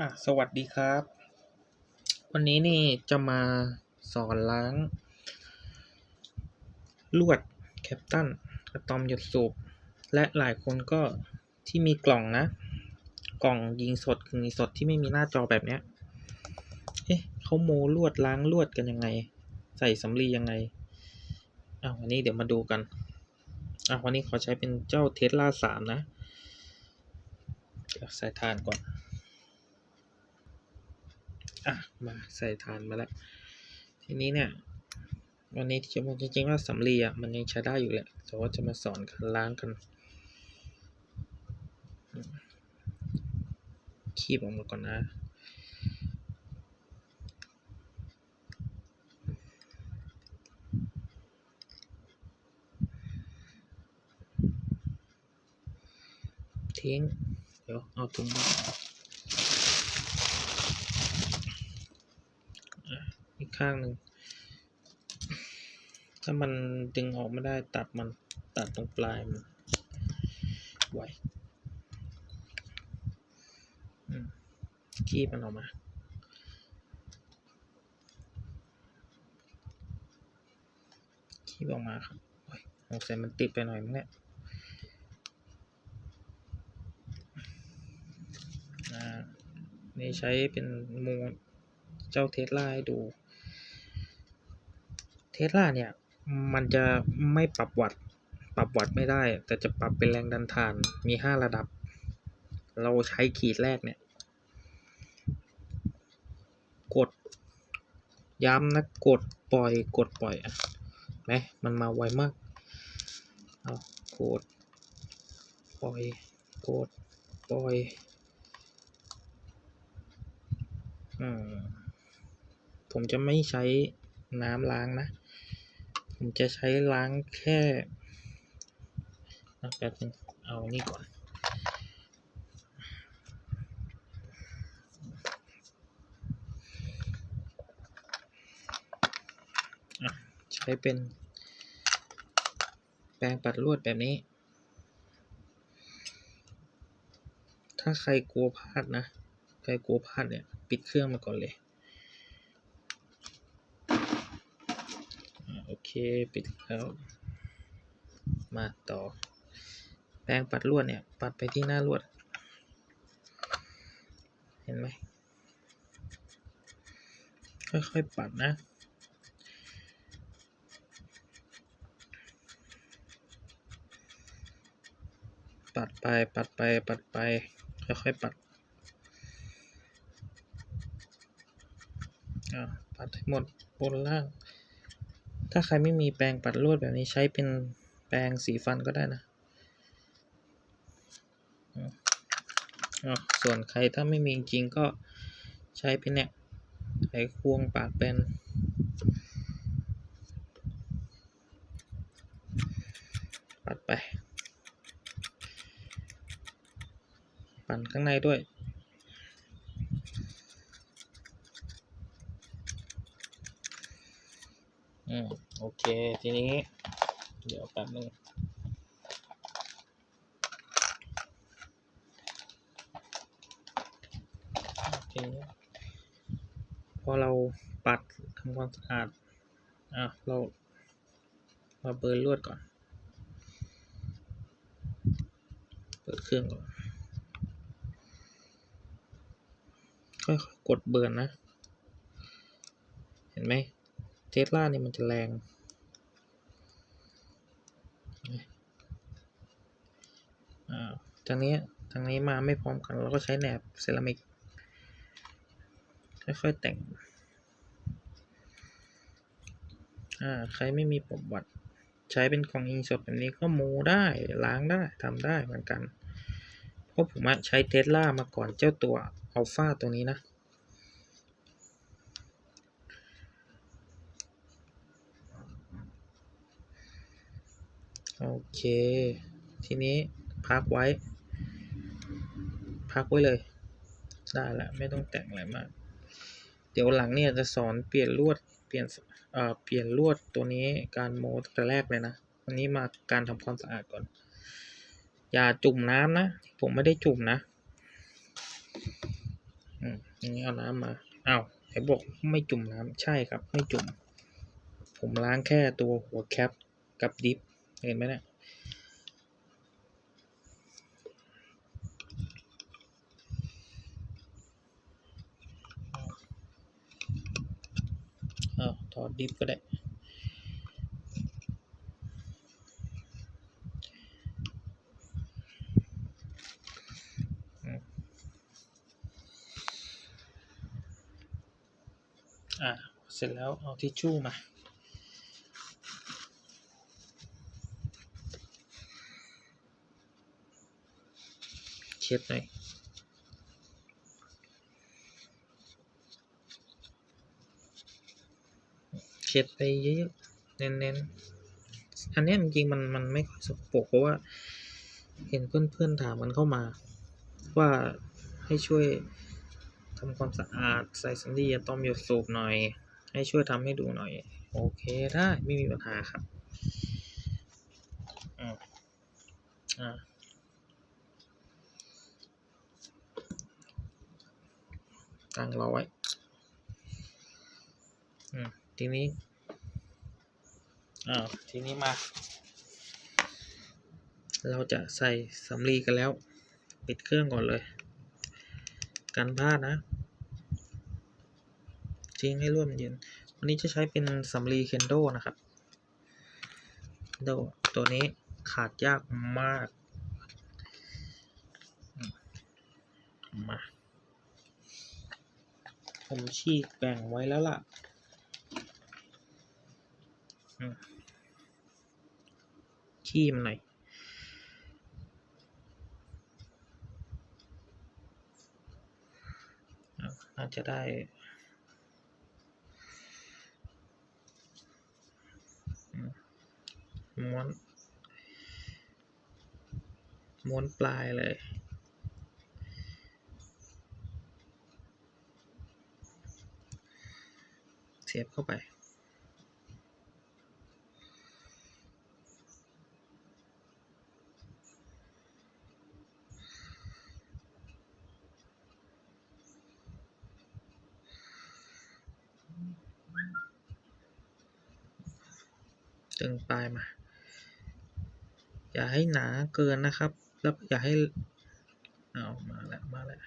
อะสวัสดีครับ วันนี้นี่จะมาสอนล้าง ลวดแคปตันอะตอมหยดสูบ และหลายคนก็ที่มีกล่องนะ กล่องยิงสดคืนยิงสดที่ไม่มีหน้าจอแบบเนี้ย เอ๊ะเขาโมลวดล้างลวดกันยังไง ใส่สำลียังไงอะวันนี้เดี๋ยวมาดูกันอะวันนี้ขอใช้เป็นเจ้าเทสลาสามนะใส่ทานก่อน อะมาใส่ทานมาแล้ว ทีนี้เนี่ยวันนี้ที่จะบอกจริงๆว่าสำลีอะมันยังใช้ได้อยู่แหละ แต่ว่าจะมาสอนการล้างกันคีบออกมาก่อนนะทิ้งเดี๋ยวเอาถุงมาอะอีก ข้างหนึ่ง ถ้ามันดึงออกไม่ได้ตัดมันตัดตรงปลายมันไว้อืมคีบมันออกมาคีบออกมาครับโอ้ยสงสัยมันติดไปหน่อยมั้งเนี่ยอ่านี่ใช้เป็นโมเจ้าเทสลาให้ดู เทสลาเนี่ย มันจะไม่ปรับวัตต์ปรับวัตต์ไม่ได้ แต่จะปรับเป็นแรงดันทานมีห้าระดับ เราใช้ขีดแรกเนี่ย กด ย้ำนะกดปล่อยกดปล่อยอะไหมมันมาไวมากเอากดปล่อยกดปล่อยอืมผมจะไม่ใช้น้ำล้างนะ ผมจะใช้ล้างแค่นะแป๊บเอานี่ก่อนอใช้เป็น แปรงปัดลวดแบบนี้ ถ้าใครกลัวพลาดนะ ใครกลัวพลาดเนี่ย ปิดเครื่องมาก่อนเลยอ่า โอเค ปิดแล้ว มาต่อ แปรงปัดลวดเนี่ย ปัดไปที่หน้าลวด เห็นไหม ค่อยๆ ปัดนะปัดไปปัดไปปัดไป ค่อยๆปัดอ่าปัดให้หมดบนล่าง ถ้าใครไม่มีแปรงปัดลวดแบบนี้ใช้เป็นแปรงสีฟันก็ได้นะ ส่วนใครถ้าไม่มีจริงก็ใช้เป็นเนี่ยไขควงปากเป็นปัดไป ปั่นข้างในด้วยอืม โอเค ทีนี้ เดี๋ยวแป๊บนึงทีนี้พอเราปัดทำความสะอาด อะ เรา มาเบิร์ลวดก่อน เปิดเครื่องก่อน ค่อยๆกดเบิร์นนะ เห็นไหม เทสลาเนี่ยมันจะแรงอ่าทางนี้ทางนี้มาไม่พร้อมกัน เราก็ใช้แหนบเซรามิก ค่อยๆแต่งอ่าใครไม่มีปรับวัดใช้เป็นกล่องอิงสดแบบนี้ก็โมได้ล้างได้ทำได้เหมือนกัน เพราะผมใช้เทสลามาก่อนเจ้าตัวอัลฟาตัวนี้นะ โอเค ทีนี้พักไว้ พักไว้เลย ได้ล้วไม่ต้องแต่งอะไรมาก เดี๋ยวหลังเนี่ยจะสอนเปลี่ยนลวด เปลี่ยนเอ่อเปลี่ยนลวดตัวนี้การโมตั้งแต่แรกเลยนะวันนี้มาการทำความสะอาดก่อน อย่าจุ่มน้ำนะ ผมไม่ได้จุ่มนะอืมนี้เอาน้ำมาอ้าวไหนบอกไม่จุ่มน้ำใช่ครับ ไม่จุ่ม ผมล้างแค่ตัวหัวแคปกับดิฟ เห็นไหมเนี่ยอาถอดดิฟก็ได้ อะเสร็จแล้วเอาทิชชู่มา เช็ดหน่อยเช็ดไปเยอะๆเน้นๆอันนี้จริงๆมันมันไม่ค่อยสกปรกเพราะว่าเห็นเพื่อนๆถามมันเข้ามา ว่าให้ช่วยทำความสะอาดใส่สัญลีอะตอมหยดสูบหน่อย ให้ช่วยทำให้ดูหน่อย โอเคได้ไม่มีปัญหาครับอืมอ่า ตั้งรอไว้อืมทีนี้อ่าทีนี้มา เราจะใส่สำลีกันแล้ว ปิดเครื่องก่อนเลย กันพลาดนะทิ้งให้ร่วมเย็น วันนี้จะใช้เป็นสำลีเคนโดนะครับโดตัวนี้ขาดยากมากอืมมา ผมฉีกแบ่งไว้แล้วล่ะ ขี้มันหน่อยน่าจะได้ม้วน ม้วนปลายเลย เสียบเข้าไป ดึงปลายมา อย่าให้หนาเกินนะครับ แล้วอย่าให้เอามาแล้ว มาแล้ว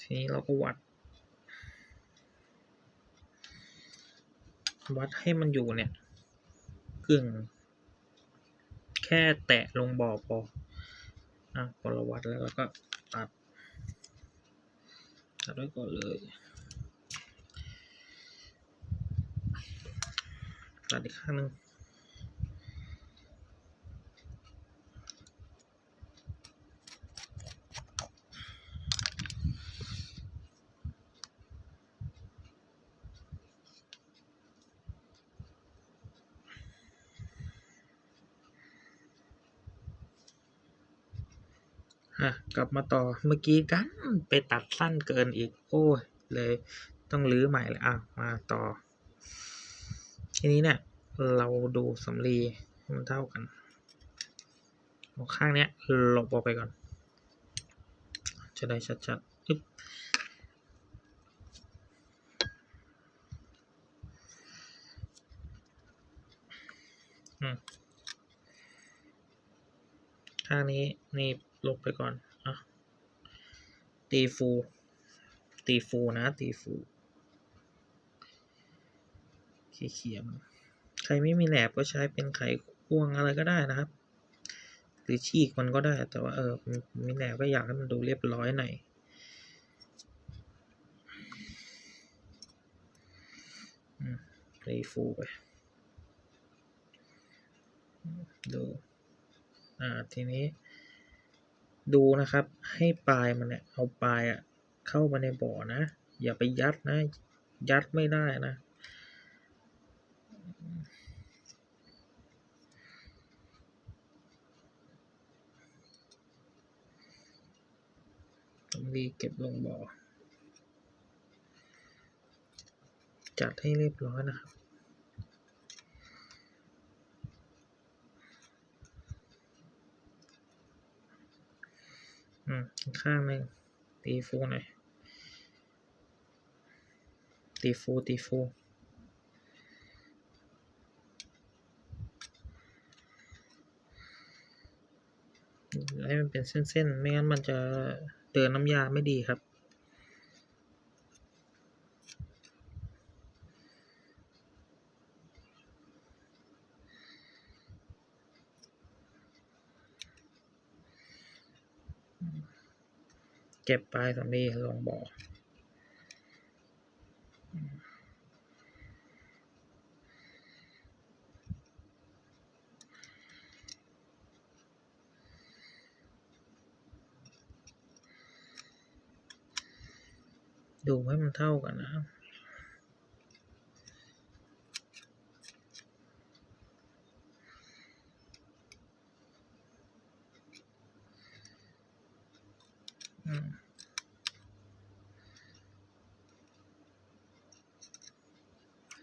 ทีนี้เราก็วัด วัดให้มันอยู่เนี่ยกึ่ง แค่แตะลงบ่อพออะพอเราวัดแล้วเราก็ตัด ตัดไว้ก่อนเลย ตัดอีกข้างหนึ่ง กลับมาต่อเมื่อกี้ดันไปตัดสั้นเกินอีก โอ้ยเลยต้องรื้อใหม่เลยอะมาต่อ ทีนี้เนี่ย เราดูสำลีมันเท่ากันข้างเนี้ยหลบออกไปก่อน จะได้ชัดๆอึ๊บข้างนี้นี่ลบไปก่อน ตีฟู ตีฟูนะ ตีฟูเขียมใครไม่มีแหนบก็ใช้เป็นไขควงอะไรก็ได้นะครับ หรือฉีกมันก็ได้ แต่ว่าเออมีแหนบก็อยากให้มันดูเรียบร้อยหน่อยอืมรีฟูไป ดู อ่า ทีนี้ ดูนะครับ ให้ปลายมันเนี่ยเอาปลายอะเข้ามาในบ่อนะ อย่าไปยัดนะ ยัดไม่ได้นะต้องรีเก็บลงบ่อ จัดให้เรียบร้อยนะครับ อืม ข้างหนึ่งตีฟูหน่อย ตีฟู ตีฟูให้มันเป็นเส้นๆ ไม่งั้นมันจะเตือนน้ำยาไม่ดีครับ ก็บไปลายสำลีลงบ่อดูให้มันเท่ากันนะครับ อืมอะ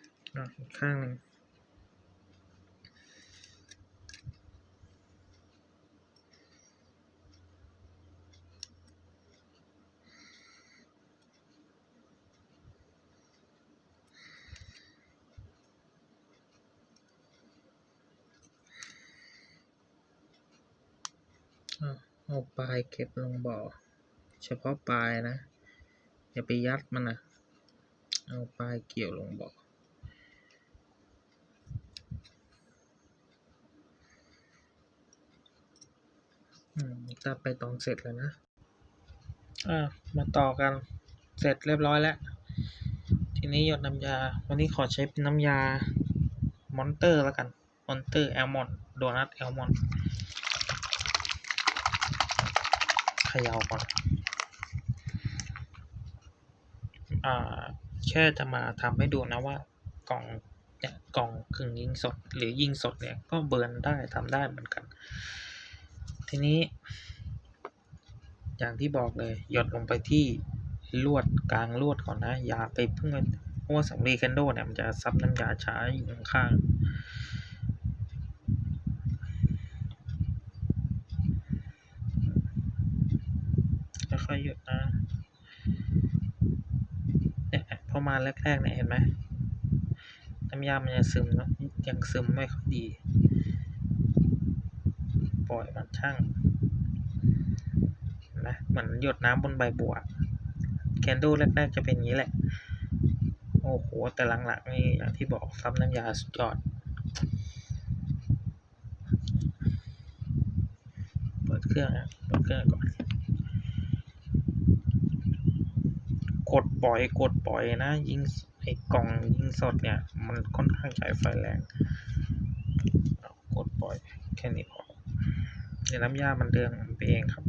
อีก ข้างหนึ่งเอาปลายเก็บลงบ่อ เฉพาะปลายนะ อย่าไปยัดมันนะ เอาปลายเกี่ยวลงบ่อ อืมตัดไปตองเสร็จแล้วนะ อ่า มาต่อกัน เสร็จเรียบร้อยแล้ว ทีนี้หยดน้ำยา วันนี้ขอใช้เป็นน้ำยามอนเตอร์แล้วกัน มอนเตอร์แอลมอนโดนัทแอลมอนเขย่าก่อน อ่า แค่จะมาทำให้ดูนะว่ากล่องเนี่ยกล่องกึ่งยิงสดหรือยิงสดเนี่ยก็เบิร์นได้ทำได้เหมือนกัน ทีนี้ อย่างที่บอกเลย หยดลงไปที่ลวดกลางลวดก่อนนะ อย่าไปเพิ่งเพราะว่าสำลีแคนโดเนี่ยมันจะซับน้ำยาช้าอยู่ข้างค่อยๆหยดนะเนี่ยพอมาแรกๆเนี่ยเห็นไหมน้ำยามันจะซึมนะยังซึมไม่ค่อยดี ปล่อยมันช่างนไหมเหมือนหยดน้ำบนใบบัวแคนดูแรกๆจะเป็นอย่างนี้แหละ โอ้โห แต่หลังๆนี่อย่างที่บอกซับน้ำยาสุดยอด เปิดเครื่องนะเปิดเครื่องก่อน กดปล่อยกดปล่อยนะ ยิงไอ้กล่องยิงสดเนี่ย มันค่อนข้างใช้ไฟแรง กดปล่อยแค่นี้พอ เดี๋ยวน้ำยามันเดืองไปเองครับ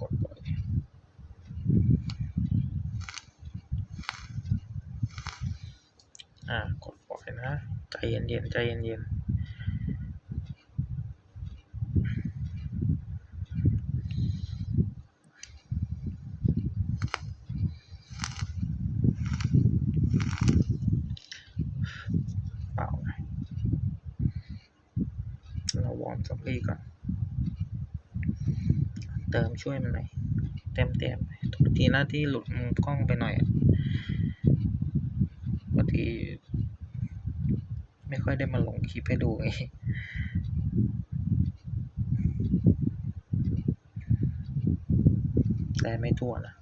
กดปล่อยอ่ากดปล่อยนะ ใจเย็นๆใจเย็นๆ เปล่าหน่อย เราวอร์มสำลีก่อน เติมช่วยมันหน่อยเต็มเต็มทุกทีหน้าที่หลุดมุมกล้องไปหน่อยบางทีไม่ค่อยได้มาลงคลิปให้ดูไงแต่ไม่ทั่วนะ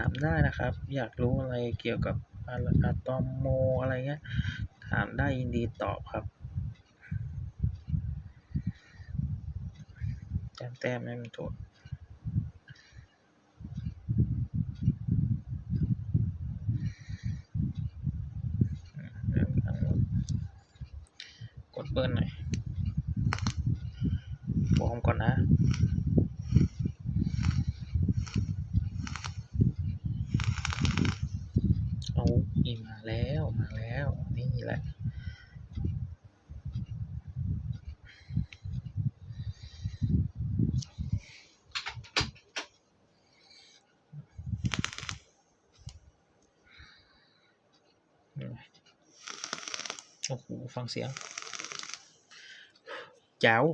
ามได้นะครับ อยากรู้อะไรเกี่ยวกับอะตอมโมอะไรเงี้ย ถามได้ยินดีตอบครับแต้มแต้มไม่มีโทษอืมเริ่มทั้งหมดกดเบิ้ลหน่อยวอร์มก่อนนะ เอาอีมาแล้วมาแล้ว นี่แหละ อืม โอ้โหฟังเสียงแจ๋ว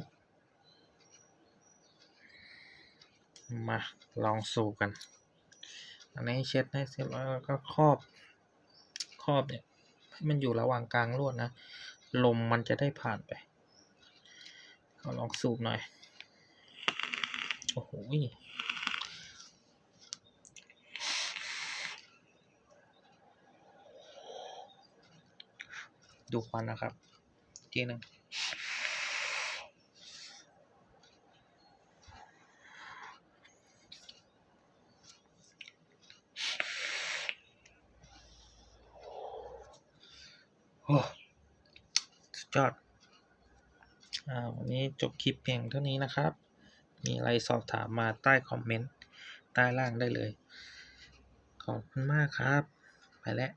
มาลองสูบกัน อันนี้เช็ดให้เสร็จแล้วก็ครอบ ครอบเนี่ยให้มันอยู่ระหว่างกลางลวดนะ ลมมันจะได้ผ่านไปเอาลองสูบหน่อย โอ้โห ดูควันนะครับทีหนึงโอ้สุดยอดอ่าวันนี้จบคลิปเพียงเท่านี้นะครับ มีอะไรสอบถามมาใต้คอมเมนต์ ใต้ล่างได้เลย ขอบคุณมากครับ ไปแล้ว